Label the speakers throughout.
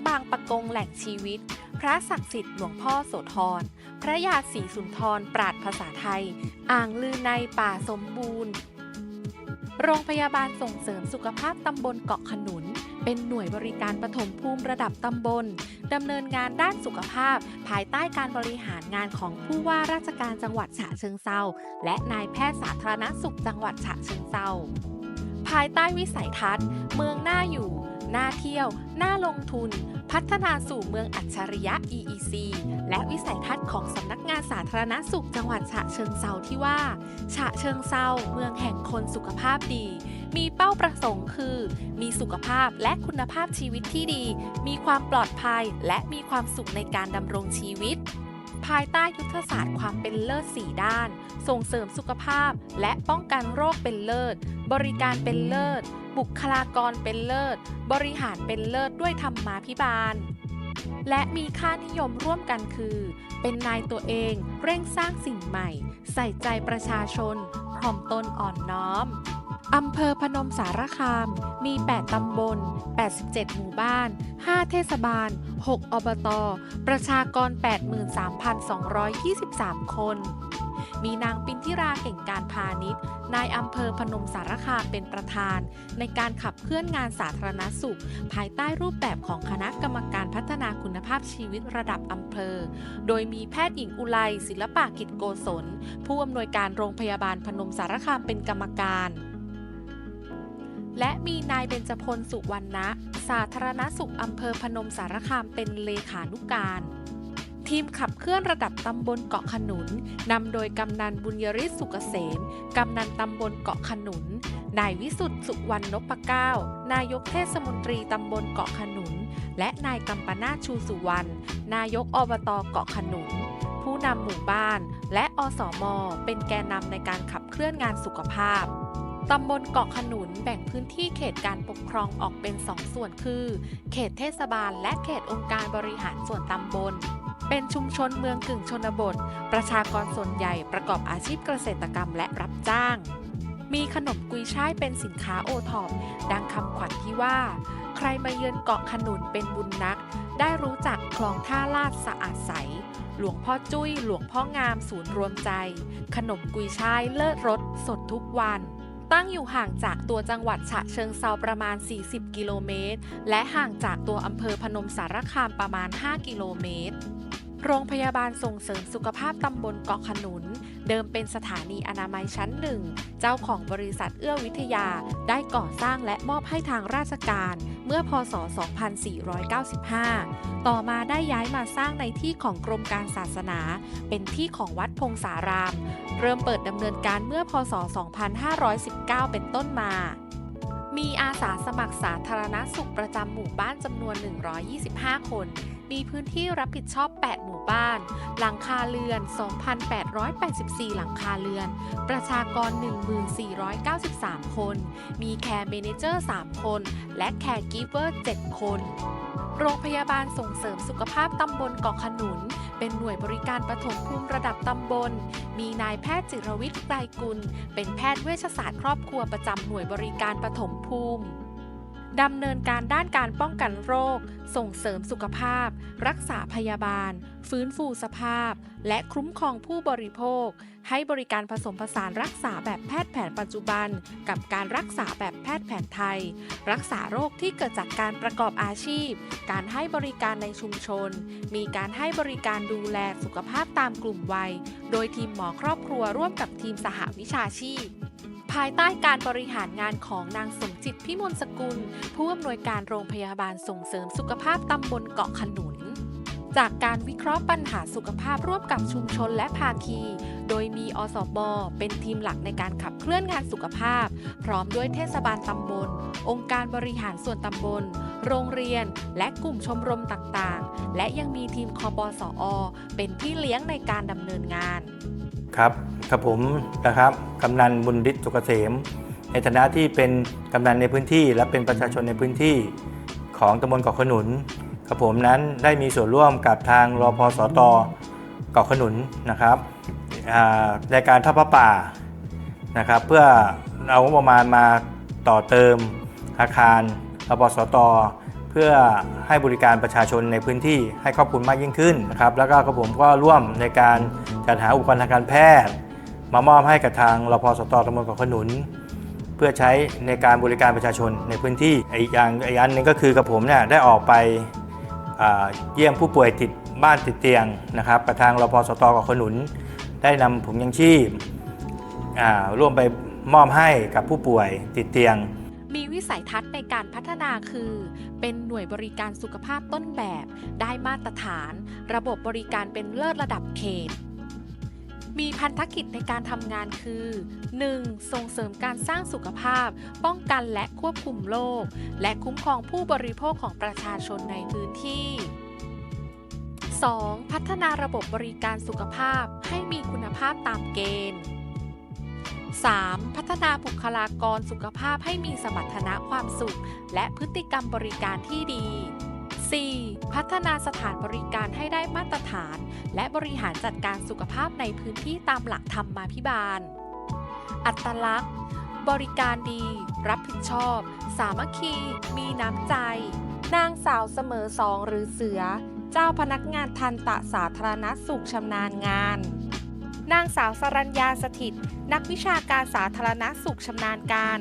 Speaker 1: ำบางปะกงแหล่งชีวิต พระศักดิ์สิทธิ์หลวงพ่อโสธร พระยาศรีสุนทรปราดภาษาไทย อ่างลือในป่าสมบูรณ์ โรงพยาบาลส่งเสริมสุขภาพตำบลเกาะขนุน เป็นหน่วยบริการปฐมภูมิระดับตำบลดำเนินงานด้านสุขภาพ ภายใต้การบริหารงานของผู้ว่าราชการจังหวัดฉะเชิงเซาและนายแพทย์สาธารณสุขจังหวัดฉะเชิงเซาภายใต้วิสัยทัศน์ เมืองหน่าอยู่ น่าเที่ยว น่าลงทุน พัฒนาสู่เมืองอัจฉริยะ EEC และวิสัยทัศน์ของสำนักงานสาธารณสุขจังหวัดฉะเชิงเซาที่ว่า ฉะเชิงเซาเมืองแห่งคนสุขภาพดี มีเป้าประสงค์คือ มีสุขภาพและคุณภาพชีวิตที่ดี มีความปลอดภัยและมีความสุขในการดำรงชีวิต ภายใต้ยุทธศาสตร์ความเป็นเลิศ4ด้าน ส่งเสริมสุขภาพ และป้องกันโรคเป็นเลิศ บริการเป็นเลิศ บุคลากรเป็นเลิศ บริหารเป็นเลิศด้วยธรรมาภิบาล และมีค่านิยมร่วมกันคือ เป็นนายตัวเองเร่งสร้างสิ่งใหม่ ใส่ใจประชาชนถ่อมตนอ่อนน้อม อำเภอพนมสารคาม มี 8 ตำบล 87 หมู่บ้าน 5 เทศบาล 6 อบต ประชากร 83,223 คน มีนางปินทิราเก่งการพาณิชย์ นายอำเภอพนมสารคามเป็นประธาน ในการขับเคลื่อนงานสาธารณสุข ภายใต้รูปแบบของคณะกรรมการพัฒนาคุณภาพชีวิตระดับอำเภอ โดยมีแพทย์หญิงอุไลศิลปะกิจโกศล ผู้อำนวยการโรงพยาบาลพนมสารคามเป็นกรรมการ และมีนายเบญจพลสุวรรณะ สาธารณสุขอำเภอพนมสารคามเป็นเลขานุกการ ทีมขับเคลื่อนระดับตำบลเกาะขนุน นำโดยกำนันบุญยริศสุกเกษม กำนันตำบลเกาะขนุน นายวิสุทธ์สุวรรณนพเก้า นายกเทศมนตรีตำบลเกาะขนุน และนายกัมปนาชชูสุวรรณ นายกอบตเกาะขนุน ผู้นำหมู่บ้าน และอสมเป็นแกนนำในการขับเคลื่อนงานสุขภาพ ตำบลเกาะขนุนแบ่งพื้นที่เขตการปกครองออกเป็น 2 ส่วนคือ เขตเทศบาล และเขตองค์การบริหารส่วนตำบล เป็นชุมชนเมืองกึ่งชนบท ประชากรส่วนใหญ่ประกอบอาชีพเกษตรกรรมและรับจ้าง มีขนมกุยช่ายเป็นสินค้าโอท็อปดังคำขวัญที่ว่า ใครมาเยือนเกาะขนุนเป็นบุญนัก ได้รู้จักคลองท่าลาดสะอาดใสหลวงพ่อจุ้ย หลวงพ่องามศูนย์รวมใจ ขนมกุยช่ายเลิศรสสดทุกวัน ตั้งอยู่ห่างจากตัวจังหวัดฉะเชิงเซาประมาณ 40 กิโลเมตร และห่างจากตัวอำเภอพนมสารคามประมาณ 5 กิโลเมตร โรงพยาบาลส่งเสริมสุขภาพตำบลเกาะขนุน เดิมเป็นสถานีอนามัยชั้นหนึ่ง เจ้าของบริษัทเอื้อวิทยาได้ก่อสร้างและมอบให้ทางราชการ เมื่อพศ 2495 ต่อมาได้ย้ายมาสร้างในที่ของกรมการศาสนา เป็นที่ของวัดพงสาราม เริ่มเปิดดำเนินการเมื่อพศ 2519 เป็นต้นมามีอาสาสมัครสาธารณสุขประจำหมู่บ้านจำนวน 125 คน มีพื้นที่รับผิดชอบ 8 หมู่บ้าน หลังคาเรือน 2,884 หลังคาเรือน ประชากร 1493 คน มีแคร์เมเนเจอร์ 3 คน และแคร์กิฟเวอร์ 7 คนโรงพยาบาลส่งเสริมสุขภาพตำบลเกาะขนุน เป็นหน่วยบริการปฐมภูมิระดับตำบล มีนายแพทย์จิรวิทย์ไตรกุล เป็นแพทย์เวชศาสตร์ครอบครัวประจำหน่วยบริการปฐมภูมิ ดำเนินการด้านการป้องกันโรค ส่งเสริมสุขภาพ รักษาพยาบาล ฟื้นฟูสภาพ และคุ้มครองผู้บริโภค ให้บริการผสมผสานรักษาแบบแพทย์แผนปัจจุบัน กับการรักษาแบบแพทย์แผนไทย รักษาโรคที่เกิดจากการประกอบอาชีพ การให้บริการในชุมชน มีการให้บริการดูแลสุขภาพตามกลุ่มวัย โดยทีมหมอครอบครัวร่วมกับทีมสหวิชาชีพ ภายใต้การบริหารงานของนางสมจิตพิมลสกุล ผู้อำนวยการโรงพยาบาลส่งเสริมสุขภาพตำบลเกาะขนุน จากการวิเคราะห์ปัญหาสุขภาพร่วมกับชุมชนและภาคี โดยมีอสบเป็นทีมหลักในการขับเคลื่อนงานสุขภาพ พร้อมด้วยเทศบาลตำบล องค์การบริหารส่วนตำบล โรงเรียน และกลุ่มชมรมต่างๆ และยังมีทีมคอบสอ เป็นพี่เลี้ยงในการดำเนินงาน
Speaker 2: ครับกับผมนะครับกำนันบุญฤทธิ์สุกเกษม ในฐานะที่เป็นกำนันในพื้นที่และเป็นประชาชนในพื้นที่ของตำบลเกาะขนุนกับผมนั้นได้มีส่วนร่วมกับทางรอพสตเกาะขนุนนะครับอ่าในการทอดพระป่านะครับ เพื่อเอางบประมาณมาต่อเติมอาคารรพสต พื่อให้บริการประชาชนในพื้นที่ให้ครอบคลุมมากยิ่งขึ้นนะครับแล้วก็กระผมก็ร่วมในการจัดหาอุปกรณ์ทางการแพทย์ มามอบให้กับทางรพสตตำบลเกาะขนุน เพื่อใช้ในการบริการประชาชนในพื้นที่อีกอย่างอีกอันหนึ่งก็คือกระผมเนี่ยได้ออกไปเยี่ยมผู้ป่วยติดบ้านติดเตียงนะครับกับทางรพสตเกาะขนุน ได้นำถุงยังชีพร่วมไปมอบให้กับผู้ป่วยติดเตียง
Speaker 1: มีวิสัยทัศน์ในการพัฒนาคือ เป็นหน่วยบริการสุขภาพต้นแบบ ได้มาตรฐาน ระบบบริการเป็นเลิศระดับเขต มีพันธกิจในการทำงานคือ 1. ส่งเสริมการสร้างสุขภาพ ป้องกันและควบคุมโรคและคุ้มครองผู้บริโภคของประชาชนในพื้นที่ 2. พัฒนาระบบบริการสุขภาพให้มีคุณภาพตามเกณฑ์ 3. พัฒนาบุคลากรสุขภาพให้มีสมรรถนะความสุข และพฤติกรรมบริการที่ดี 4. พัฒนาสถานบริการให้ได้มาตรฐาน และบริหารจัดการสุขภาพในพื้นที่ตามหลักธรรมาภิบาล อัตลักษณ์ บริการดี รับผิดชอบ สามัคคี มีน้ำใจ นางสาวเสมอสองหรือเสือ เจ้าพนักงานทันตะสาธารณสุขชำนาญงาน นางสาวสรัญญาสถิต นักวิชาการสาธารณสุขชำนาญการ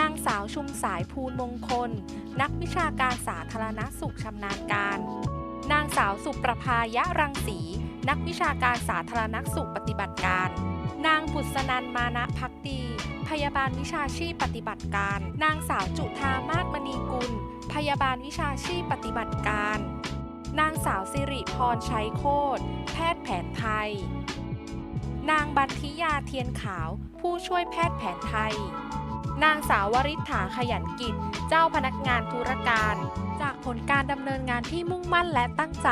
Speaker 1: นางสาวชุมสายภูลมงคล นักวิชาการสาธารณสุขชำนาญการ นางสาวสุประภายะรังสี นักวิชาการสาธารณสุขปฏิบัติการ นางบุษนันมานะพักดี พยาบาลวิชาชีพปฏิบัติการ นางสาวจุธามาศมณีกุล พยาบาลวิชาชีพปฏิบัติการ นางสาวสิริพรชัยโคตร แพทย์แผนไทย นางบันทิยาเทียนขาว ผู้ช่วยแพทย์แผนไทย นางสาววริษฐาขยันกิจ เจ้าพนักงานธุรการ จากผลการดำเนินงานที่มุ่งมั่นและตั้งใจ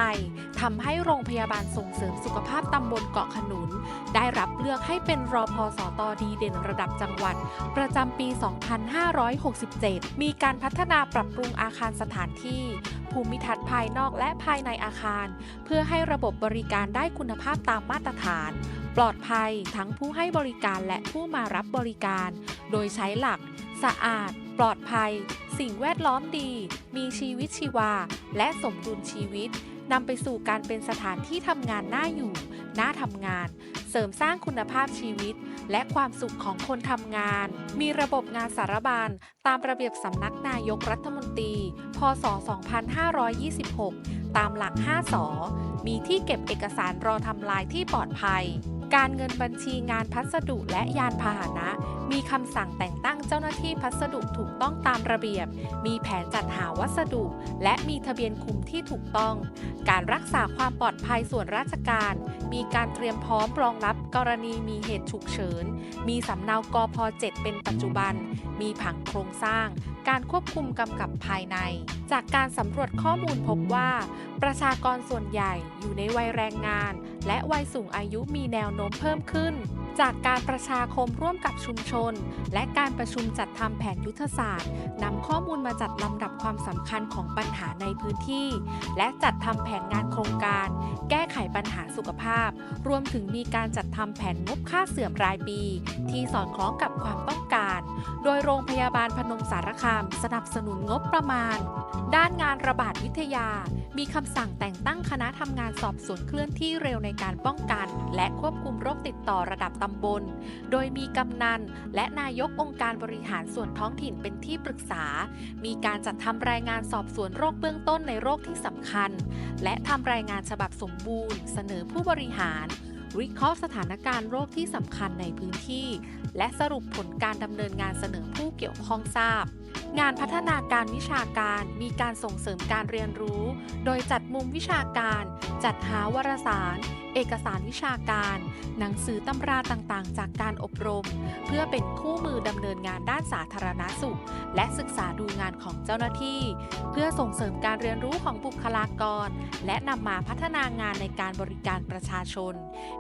Speaker 1: ทำให้โรงพยาบาลส่งเสริมสุขภาพตำบลเกาะขนุน ได้รับเลือกให้เป็นรอพอสตดีเด่นระดับจังหวัด ประจำปี 2567 มีการพัฒนาปรับปรุงอาคารสถานที่ ภูมิทัศน์ภายนอกและภายในอาคาร เพื่อให้ระบบบริการได้คุณภาพตามมาตรฐาน ปลอดภัยทั้งผู้ให้บริการและผู้มารับบริการ โดยใช้หลัก สะอาด ปลอดภัย สิ่งแวดล้อมดี มีชีวิตชีวา และสมดุลชีวิตนำไปสู่การเป็นสถานที่ทำงานน่าอยู่ น่าทำงาน เสริมสร้างคุณภาพชีวิต และความสุขของคนทำงาน มีระบบงานสารบาลตามระเบียบสำนักนายกรัฐมนตรี พศ 2526 ตามหลัก 5สอมีที่เก็บเอกสารรอทำลายที่ปลอดภัย การเงินบัญชีงานพัสดุและยานพาหนะ มีคำสั่งแต่งตั้งเจ้าหน้าที่พัสดุถูกต้องตามระเบียบ มีแผนจัดหาวัสดุ และมีทะเบียนคุมที่ถูกต้อง การรักษาความปลอดภัยส่วนราชการ มีการเตรียมพร้อมรองรับกรณีมีเหตุฉุกเฉิน มีสำเนากพ 7 เป็นปัจจุบัน มีผังโครงสร้าง การควบคุมกำกับภายใน จากการสำรวจข้อมูลพบว่า ประชากรส่วนใหญ่อยู่ในวัยแรงงาน และวัยสูงอายุมีแนวโน้มเพิ่มขึ้น จากการประชาคมร่วมกับชุมชน และการประชุมจัดทำแผนยุทธศาสตร์นำข้อมูลมาจัดลำดับความสำคัญของปัญหาในพื้นที่ และจัดทำแผนงานโครงการ แก้ไขปัญหาสุขภาพ รวมถึงมีการจัดทำแผนงบค่าเสื่อมรายปี ที่สอดคล้องกับความต้องการ โดยโรงพยาบาลพนมสารคาม สนับสนุนงบประมาณ ด้านงานระบาดวิทยา มีคำสั่งแต่งตั้งคณะทำงานสอบสวนเคลื่อนที่เร็วในการป้องกัน และควบคุมโรคติดต่อระดับตำบล โดยมีกำนัน และนายกองค์การบริหารส่วนท้องถิ่นเป็นที่ปรึกษา มีการจัดทำรายงานสอบสวนโรคเบื้องต้นในโรคที่สำคัญ และทำรายงานฉบับสมบูรณ์ เสนอผู้บริหารวิเคราะห์สถานการณ์โรคที่สำคัญในพื้นที่ และสรุปผลการดำเนินงานเสนอผู้เกี่ยวข้องทราบ งานพัฒนาการวิชาการมีการส่งเสริมการเรียนรู้ โดยจัดมุมวิชาการ จัดหาวารสาร เอกสารวิชาการ หนังสือตำราต่างๆ จากการอบรม เพื่อเป็นคู่มือดำเนินงานด้านสาธารณสุข และศึกษาดูงานของเจ้าหน้าที่ เพื่อส่งเสริมการเรียนรู้ของบุคลากร และนำมาพัฒนางานในการบริการประชาชน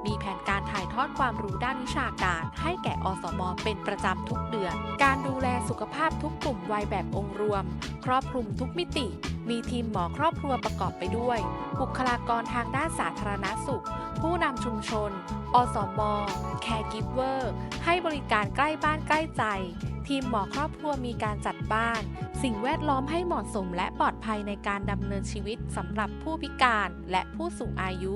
Speaker 1: มีแผนการถ่ายทอดความรู้ด้านวิชาการ ให้แก่อสมเป็นประจำทุกเดือน การดูแลสุขภาพทุกกลุ่มวัยแบบองค์รวม ครอบคลุมทุกมิติ มีทีมหมอครอบครัวประกอบไปด้วย บุคลากรทางด้านสาธารณสุข ผู้นำชุมชน อสมแคร์กิฟเวอร์ ให้บริการใกล้บ้านใกล้ใจ ทีมหมอครอบครัวมีการจัด บ้าน สิ่งแวดล้อมให้เหมาะสมและปลอดภัยในการดำเนินชีวิตสำหรับผู้พิการและผู้สูงอายุ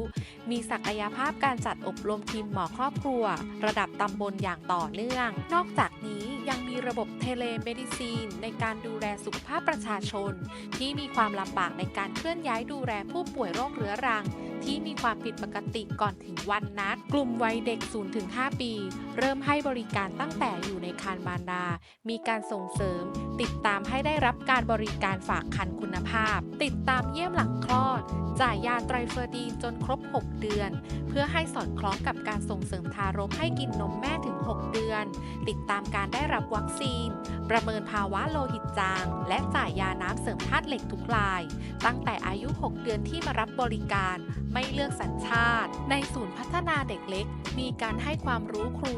Speaker 1: มีศักยภาพการจัดอบรมทีมหมอครอบครัว ระดับตำบลอย่างต่อเนื่อง นอกจากนี้ยังมีระบบเทเลเมดิซีน ในการดูแลสุขภาพประชาชน ที่มีความลำบากในการเคลื่อนย้ายดูแลผู้ป่วยโรคเรื้อรัง ที่มีความผิดปกติก่อนถึงวันนัด กลุ่มวัยเด็ก 0-5 ปี เริ่มให้บริการตั้งแต่อยู่ในครรภ์มารดา มีการส่งเสริม ติดตามให้ได้รับการบริการฝากคันคุณภาพ ติดตามเยี่ยมหลังคลอด จ่ายยาไตรเฟอร์ดีนจนครบ 6 เดือน เพื่อให้สอดคล้องกับการส่งเสริมทารกให้กินนมแม่ถึง 6 เดือน ติดตามการได้รับวัคซีน ประเมินภาวะโลหิตจาง และจ่ายยาน้ำเสริมธาตุเหล็กทุกราย ตั้งแต่อายุ 6 เดือนที่มารับบริการไม่เลือกสัญชาติ ในศูนย์พัฒนาเด็กเล็ก มีการให้ความรู้ครู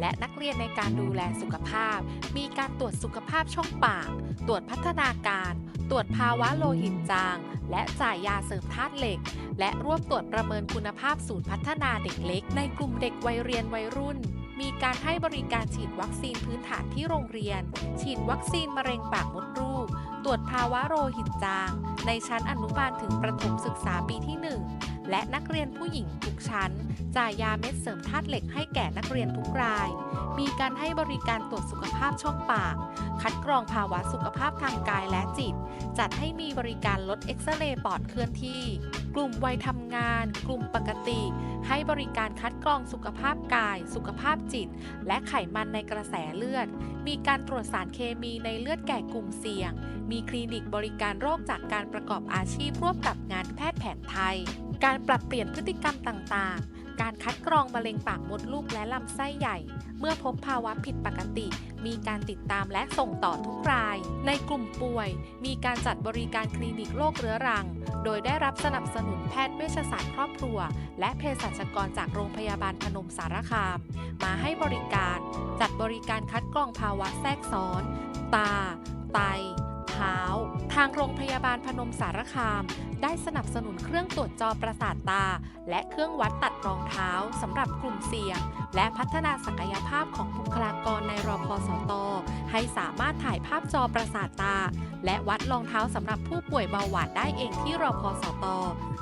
Speaker 1: และนักเรียนในการดูแลสุขภาพ มีการตรวจสุขภาพช่องปาก ตรวจพัฒนาการ ตรวจภาวะโลหิตจาง และจ่ายยาเสริมธาตุเหล็ก และร่วมตรวจประเมินคุณภาพศูนย์พัฒนาเด็กเล็ก ในกลุ่มเด็กวัยเรียนวัยรุ่นมีการให้บริการฉีดวัคซีนพื้นฐานที่โรงเรียน ฉีดวัคซีนมะเร็งปากมดลูก ตรวจภาวะโลหิตจาง ในชั้นอนุบาลถึงประถมศึกษาปีที่ 1 และนักเรียนผู้หญิงทุกชั้น จ่ายยาเม็ดเสริมธาตุเหล็กให้แก่นักเรียนทุกราย มีการให้บริการตรวจสุขภาพช่องปาก คัดกรองภาวะสุขภาพทางกายและจิต จัดให้มีบริการลดเอ็กซเรย์ปอดเคลื่อนที่ กลุ่มวัยทำงาน กลุ่มปกติ ให้บริการคัดกรองสุขภาพกาย สุขภาพจิต และไขมันในกระแสเลือด มีการตรวจสารเคมีในเลือดแก่กลุ่มเสี่ยง มีคลินิกบริการโรคจากการประกอบอาชีพร่วมกับงานแพทย์แผนไทย การปรับเปลี่ยนพฤติกรรมต่างๆ การคัดกรองมะเร็งปากมดลูกและลำไส้ใหญ่ เมื่อพบภาวะผิดปกติ มีการติดตามและส่งต่อทุกราย ในกลุ่มป่วย มีการจัดบริการคลินิกโรคเรื้อรัง โดยได้รับสนับสนุนแพทย์เวชศาสตร์ครอบครัว และเภสัชกรจากโรงพยาบาลพนมสารคาม มาให้บริการ จัดบริการคัดกรองภาวะแทรกซ้อน ตา ไต ท้า ทางโรงพยาบาลพนมสารคาม ได้สนับสนุนเครื่องตรวจจอประสาทตา และเครื่องวัดตัดรองเท้าสำหรับกลุ่มเสี่ยง และพัฒนาศักยภาพของบุคลากรในรอพสตให้สามารถถ่ายภาพจอประสาทตา และวัดรองเท้าสำหรับผู้ป่วยเบาหวานได้เองที่รอพสต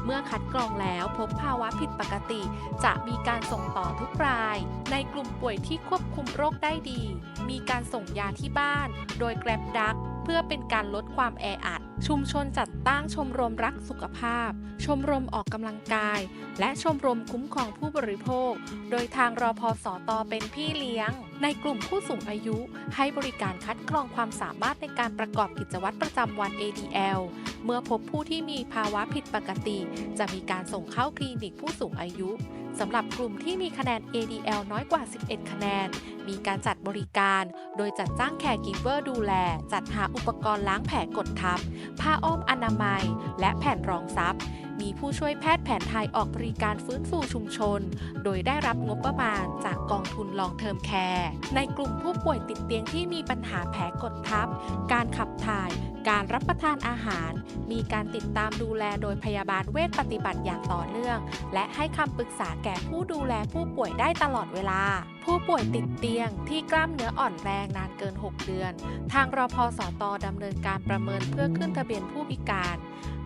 Speaker 1: เมื่อคัดกรองแล้วพบภาวะผิดปกติ จะมีการส่งต่อทุกราย ในกลุ่มป่วยที่ควบคุมโรคได้ดี มีการส่งยาที่บ้าน โดยแกร็บดัก เพื่อเป็นการลดความแออัด ชุมชนจัดตั้งชมรมรักสุขภาพ ชมรมออกกำลังกาย และชมรมคุ้มครองผู้บริโภค โดยทางรอพสตเป็นพี่เลี้ยง ในกลุ่มผู้สูงอายุ ให้บริการคัดกรองความสามารถในการประกอบกิจวัตรประจำวัน ADL เมื่อพบผู้ที่มีภาวะผิดปกติ จะมีการส่งเข้าคลินิกผู้สูงอายุสำหรับกลุ่มที่มีคะแนน ADL น้อยกว่า 11 คะแนน มีการจัดบริการ โดยจัดจ้างแคร์กิฟเวอร์ดูแล จัดหาอุปกรณ์ล้างแผลกดทับผ้าอ้อมอนามัย และแผ่นรองซับมีผู้ช่วยแพทย์แผนไทยออกบริการฟื้นฟูชุมชน โดยได้รับงบประมาณจากกองทุนลองเทอมแคร์ในกลุ่มผู้ป่วยติดเตียงที่มีปัญหาแผลกดทับ การขับถ่าย การรับประทานอาหาร มีการติดตามดูแลโดยพยาบาลเวชปฏิบัติอย่างต่อเนื่อง และให้คำปรึกษาแก่ผู้ดูแลผู้ป่วยได้ตลอดเวลา ผู้ป่วยติดเตียงที่กล้ามเนื้ออ่อนแรงนานเกิน 6 เดือน ทางรอพสตดำเนินการประเมินเพื่อขึ้นทะเบียนผู้พิการ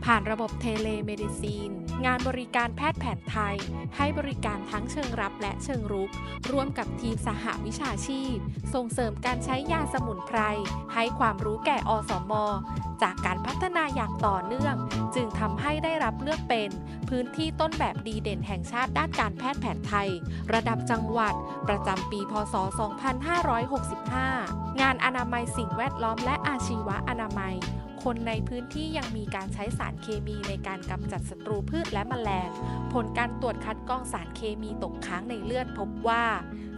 Speaker 1: ผ่านระบบเทเลเมดิซีน งานบริการแพทย์แผนไทย ให้บริการทั้งเชิงรับและเชิงรุก ร่วมกับทีมสหวิชาชีพ ส่งเสริมการใช้ยาสมุนไพร ให้ความรู้แก่อสมจากการพัฒนาอย่างต่อเนื่อง จึงทำให้ได้รับเลือกเป็น พื้นที่ต้นแบบดีเด่นแห่งชาติด้านการแพทย์แผนไทย ระดับจังหวัดประจำปี พศ 2565 งานอนามัยสิ่งแวดล้อมและอาชีวะอนามัย คนในพื้นที่ยังมีการใช้สารเคมีในการกำจัดศัตรูพืชและแมลง ผลการตรวจคัดกรองสารเคมีตกค้างในเลือดพบว่า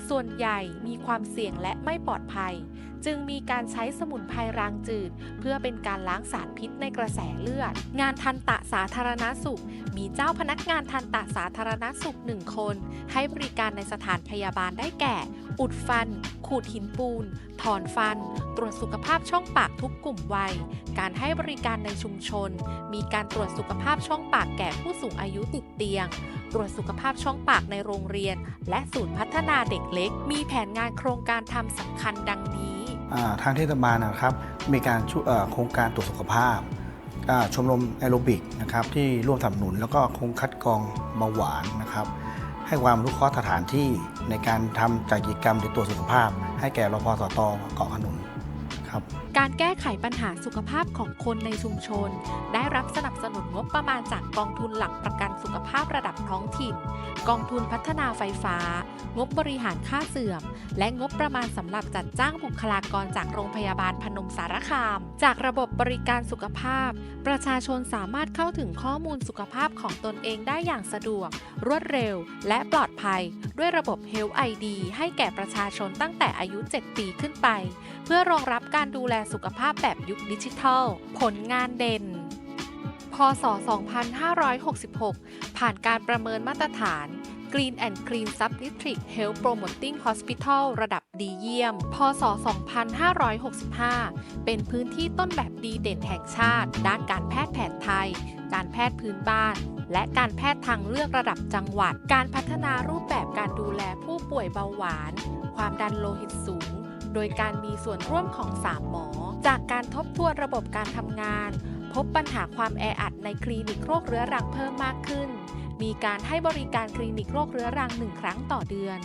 Speaker 1: ส่วนใหญ่มีความเสี่ยงและไม่ปลอดภัย จึงมีการใช้สมุนไพรรางจืด เพื่อเป็นการล้างสารพิษในกระแสเลือด งานทันตะสาธารณสุข มีเจ้าพนักงานทันตะสาธารณสุขหนึ่งคน ให้บริการในสถานพยาบาลได้แก่ อุดฟัน ขูดหินปูน ถอนฟัน ตรวจสุขภาพช่องปากทุกกลุ่มวัย การให้บริการในชุมชน มีการตรวจสุขภาพช่องปากแก่ผู้สูงอายุติดเตียง ตรวจสุขภาพช่องปากในโรงเรียน และศูนย์พัฒนาเด็กเล็ก มีแผนงานโครงการทำสำคัญดังนี้
Speaker 3: ทางเทศบาลนะครับ มีการโครงการตรวจสุขภาพชมรมแอโรบิกนะครับที่ร่วมสนับสนุนแล้วก็คงคัดกรองเบาหวานนะครับ ให้ความรู้เคราะห์สถานที่ในการทำกิจกรรมหรือตรวจสุขภาพ ให้แก่รพสตเกาะขนุนครับ
Speaker 1: การแก้ไขปัญหาสุขภาพของคนในชุมชน ได้รับสนับสนุนงบประมาณจากกองทุนหลักประกันสุขภาพระดับท้องถิ่น กองทุนพัฒนาไฟฟ้า งบบริหารค่าเสื่อม และงบประมาณสำหรับจัดจ้างบุคลากรจากโรงพยาบาลพนมสารคาม จากระบบบริการสุขภาพ ประชาชนสามารถเข้าถึงข้อมูลสุขภาพของตนเองได้อย่างสะดวก รวดเร็ว และปลอดภัย ด้วยระบบ Health ID ให้แก่ประชาชนตั้งแต่อายุ 7 ปีขึ้นไป เพื่อรองรับการดูแลสุขภาพแบบยุคดิจิทัล ผลงานเด่น พศ 2566 ผ่านการประเมินมาตรฐาน Green and Clean Sub District Health Promoting Hospital ระดับดีเยี่ยม พศ 2565 เป็นพื้นที่ต้นแบบดีเด่นแห่งชาติ ด้านการแพทย์แผนไทย การแพทย์พื้นบ้าน และการแพทย์ทางเลือกระดับจังหวัด การพัฒนารูปแบบการดูแลผู้ป่วยเบาหวาน ความดันโลหิตสูง โดยการมีส่วนร่วมของ 3 หมอ จากการทบทวนระบบการทำงาน พบปัญหาความแออัดในคลินิกโรคเรื้อรังเพิ่มมากขึ้น มีการให้บริการคลินิกโรคเรื้อรังหนึ่งครั้งต่อเดือน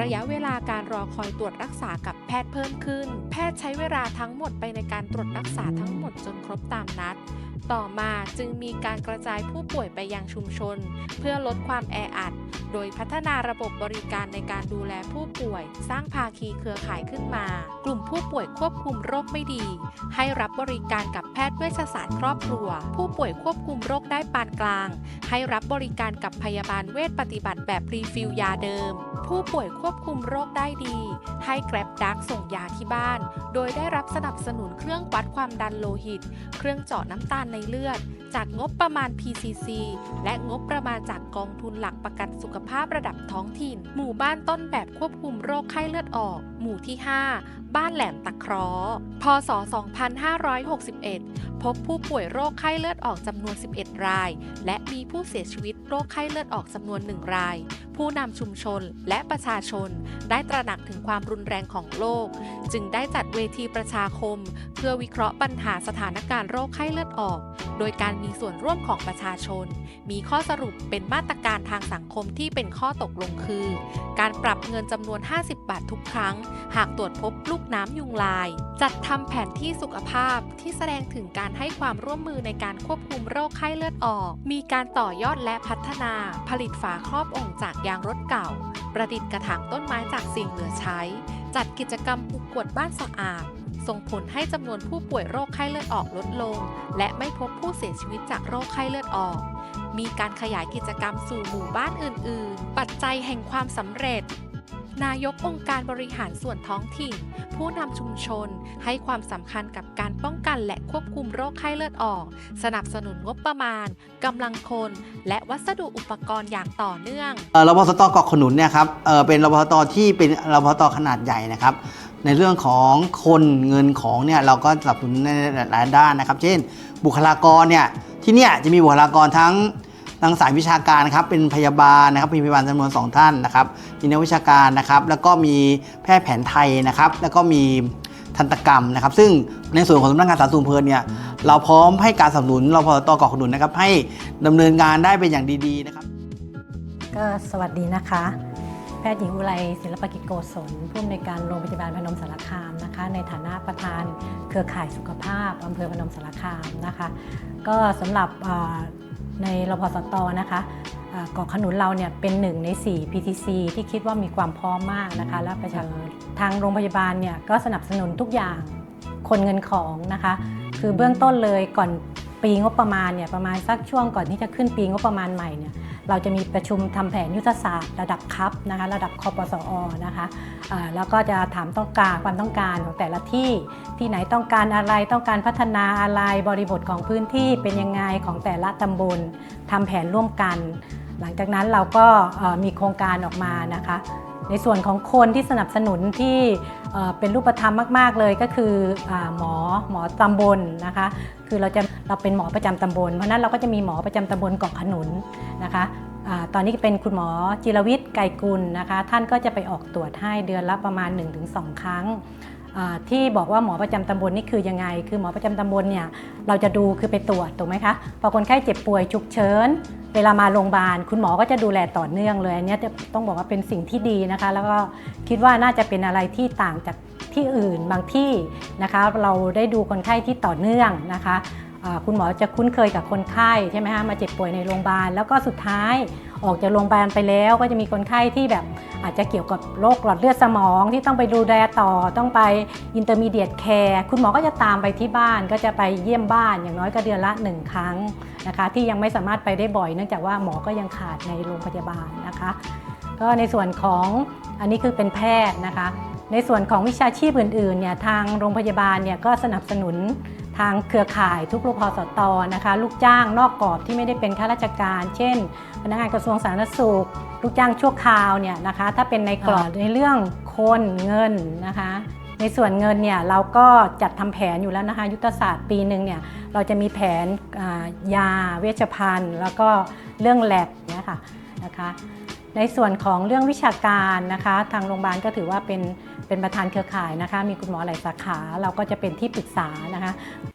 Speaker 1: ระยะเวลาการรอคอยตรวจรักษากับแพทย์เพิ่มขึ้น แพทย์ใช้เวลาทั้งหมดไปในการตรวจรักษาทั้งหมดจนครบตามนัดต่อมาจึงมีการกระจายผู้ป่วยไปยังชุมชน เพื่อลดความแออัด โดยพัฒนาระบบบริการในการดูแลผู้ป่วย สร้างภาคีเครือข่ายขึ้นมา กลุ่มผู้ป่วยควบคุมโรคไม่ดี ให้รับบริการกับแพทย์เวชศาสตร์ครอบครัว ผู้ป่วยควบคุมโรคได้ปานกลาง ให้รับบริการกับพยาบาลเวชปฏิบัติแบบรีฟิลยาเดิม ผู้ป่วยควบคุมโรคได้ดี ให้แกร็บดักส่งยาที่บ้าน โดยได้รับสนับสนุนเครื่องวัดความดันโลหิต เครื่องเจาะน้ำตาลในเลือด จากงบประมาณ PCC และงบประมาณจากกองทุนหลักประกันสุขภาพระดับท้องถิ่น หมู่บ้านต้นแบบควบคุมโรคไข้เลือดออก หมู่ที่ 5 บ้านแหลมตะครอพศ 2561 พบผู้ป่วยโรคไข้เลือดออกจำนวน 11 ราย และมีผู้เสียชีวิต โรคไข้เลือดออกจำนวน1ราย ผู้นำชุมชนและประชาชนได้ตระหนักถึงความรุนแรงของโรคจึงได้จัดเวทีประชาคม เพื่อวิเคราะห์ปัญหาสถานการณ์โรคไข้เลือดออก โดยการมีส่วนร่วมของประชาชน มีข้อสรุปเป็นมาตรการทางสังคมที่เป็นข้อตกลงคือ การปรับเงินจำนวน 50 บาททุกครั้ง หากตรวจพบลูกน้ำยุงลาย จัดทำแผนที่สุขภาพที่แสดงถึงการให้ความร่วมมือในการควบคุมโรคไข้เลือดออก มีการต่อยอดและพัฒนาผลิตฝาครอบองค์จากยางรถเก่า ประดิษฐ์กระถางต้นไม้จากสิ่งเหลือใช้ จัดกิจกรรมปลูกกวดบ้านสะอาด ส่งผลให้จำนวนผู้ป่วยโรคไข้เลือดออกลดลง และไม่พบผู้เสียชีวิตจากโรคไข้เลือดออก มีการขยายกิจกรรมสู่หมู่บ้านอื่น ๆ ปัจจัยแห่งความสำเร็จ นายกองค์การบริหารส่วนท้องถิ่น ผู้นำชุมชนให้ความสำคัญกับการป้องกันและควบคุมโรคไข้เลือดออก สนับสนุนงบประมาณกำลังคน และวัสดุอุปกรณ์อย่างต่อเนื่อง
Speaker 4: เออรพสตเกาะขนุนเนี่ยครับเออเป็นรพสตที่เป็นรพสตขนาดใหญ่นะครับในเรื่องของคนเงินของเนี่ยเราก็สนับสนุนในหลายด้านนะครับ เช่น บุคลากรเนี่ยที่เนี่ยจะมีบุคลากรทั้ง ทางสายวิชาการนะครับเป็นพยาบาลนะครับมีพยาบาลจำนวนสองท่านนะครับมีนักวิชาการนะครับ แล้วก็มีแพทย์แผนไทยนะครับ แล้วก็มีทันตกรรมนะครับ ซึ่งในส่วนของสำนักงานสาธารณสุขอำเภอเนี่ยเราพร้อมให้การสนับสนุนเราพสตเกาะขนุนนะครับ ให้ดำเนินงานได้เป็นอย่างดีๆนะครับ
Speaker 5: ก็สวัสดีนะคะ แพทย์หญิงอุไรศิลปกิจโกศลผู้อำนวยการโรงพยาบาลพนมสารคามนะคะ ในฐานะประธานเครือข่ายสุขภาพอำเภอพนมสารคามนะคะ ก็สำหรับ ในรพสตนะคะเอ่อเกาะขนุนเราเนี่ยเป็นหนึ่งใน 4 PTC ที่คิดว่ามีความพร้อมมากนะคะ และประชาทางโรงพยาบาลเนี่ยก็สนับสนุนทุกอย่างคนเงินของนะคะ คือเบื้องต้นเลยก่อนปีงบประมาณเนี่ยประมาณสักช่วงก่อนที่จะขึ้นปีงบประมาณใหม่เนี่ย เราจะมีประชุมทำแผนยุทธศาสตร์ ระดับคัพนะคะระดับคอปสอนะคะแล้วก็จะถามต้องการความต้องการของแต่ละที่ที่ไหนต้องการอะไรต้องการพัฒนาอะไรบริบทของพื้นที่เป็นยังไงของแต่ละตำบลทำแผนร่วมกัน หลังจากนั้นเราก็มีโครงการออกมานะคะในส่วนของคนที่สนับสนุนที่เป็นรูปธรรมมาก ๆ เลยก็คืออหมอหมอตำบลนะคะ คือเราจะ เราเป็นหมอประจำตำบล เพราะนั้นเราก็จะมีหมอประจำตำบลเกาะขนุนนะคะอตอนนี้เป็นคุณหมอจิรวิทย์ไกรกุลนะคะ ท่านก็จะไปออกตรวจให้เดือนละประมาณ 1-2 ครั้งที่บอกว่าหมอประจำตำบลนี่คือยังไง คือหมอประจำตำบลเนี่ยเราจะดูคือไปตรวจถูกไหมคะ พอคนไข้เจ็บป่วยฉุกเฉิน เวลามาโรงพยาบาล คุณหมอก็จะดูแลต่อเนื่องเลย อันนี้จะต้องบอกว่าเป็นสิ่งที่ดีนะคะ แล้วก็คิดว่าน่าจะเป็นอะไรที่ต่างจากที่อื่นบางที่นะคะ เราได้ดูคนไข้ที่ต่อเนื่องนะคะ คุณหมอจะคุ้นเคยกับคนไข้ใช่ไหมคะมาเจ็บป่วยในโรงพยาบาล แล้วก็สุดท้ายออกจากโรงพยาบาลไปแล้ว ก็จะมีคนไข้ที่แบบอาจจะเกี่ยวกับโรคหลอดเลือดสมองที่ต้องไปดูแลต่อต้องไปอินเตอร์มีเดียตแคร์คุณหมอก็จะตามไปที่บ้านก็จะไปเยี่ยมบ้านอย่างน้อยก็เดือนละหนึ่งครั้งนะคะที่ยังไม่สามารถไปได้บ่อย เนื่องจากว่าหมอก็ยังขาดในโรงพยาบาลนะคะก็ในส่วนของอันนี้คือเป็นแพทย์นะคะ ในส่วนของวิชาชีพอื่นๆเนี่ยทางโรงพยาบาลเนี่ยก็สนับสนุน ทางเครือข่ายทุกรพสตนะคะ ลูกจ้างนอกกรอบที่ไม่ได้เป็นข้าราชการ เช่น พนักงานกระทรวงสาธารณสุข ลูกจ้างชั่วคราวเนี่ยนะคะ ถ้าเป็นในกรอบในเรื่องคนเงินนะคะ ในส่วนเงินเนี่ยเราก็จัดทำแผนอยู่แล้วนะคะ ยุทธศาสตร์ปีหนึ่งเนี่ยเราจะมีแผนยาเวชภัณฑ์ แล้วก็เรื่องแลบเนี่ยค่ะนะคะ ในส่วนของเรื่องวิชาการนะคะ ทางโรงพยาบาลก็ถือว่าเป็นเป็นประธานเครือข่ายนะคะ มีคุณหมอหลายสาขา เราก็จะเป็นที่ปรึกษานะคะ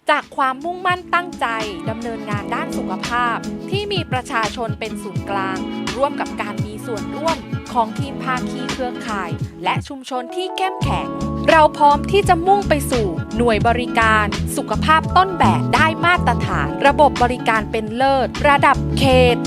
Speaker 1: จากความมุ่งมั่นตั้งใจดำเนินงานด้านสุขภาพ ที่มีประชาชนเป็นศูนย์กลาง ร่วมกับการมีส่วนร่วมของทีมภาคีเครือข่าย และชุมชนที่เข้มแข็ง เราพร้อมที่จะมุ่งไปสู่ หน่วยบริการ สุขภาพต้นแบบได้มาตรฐาน ระบบบริการเป็นเลิศ ระดับเขต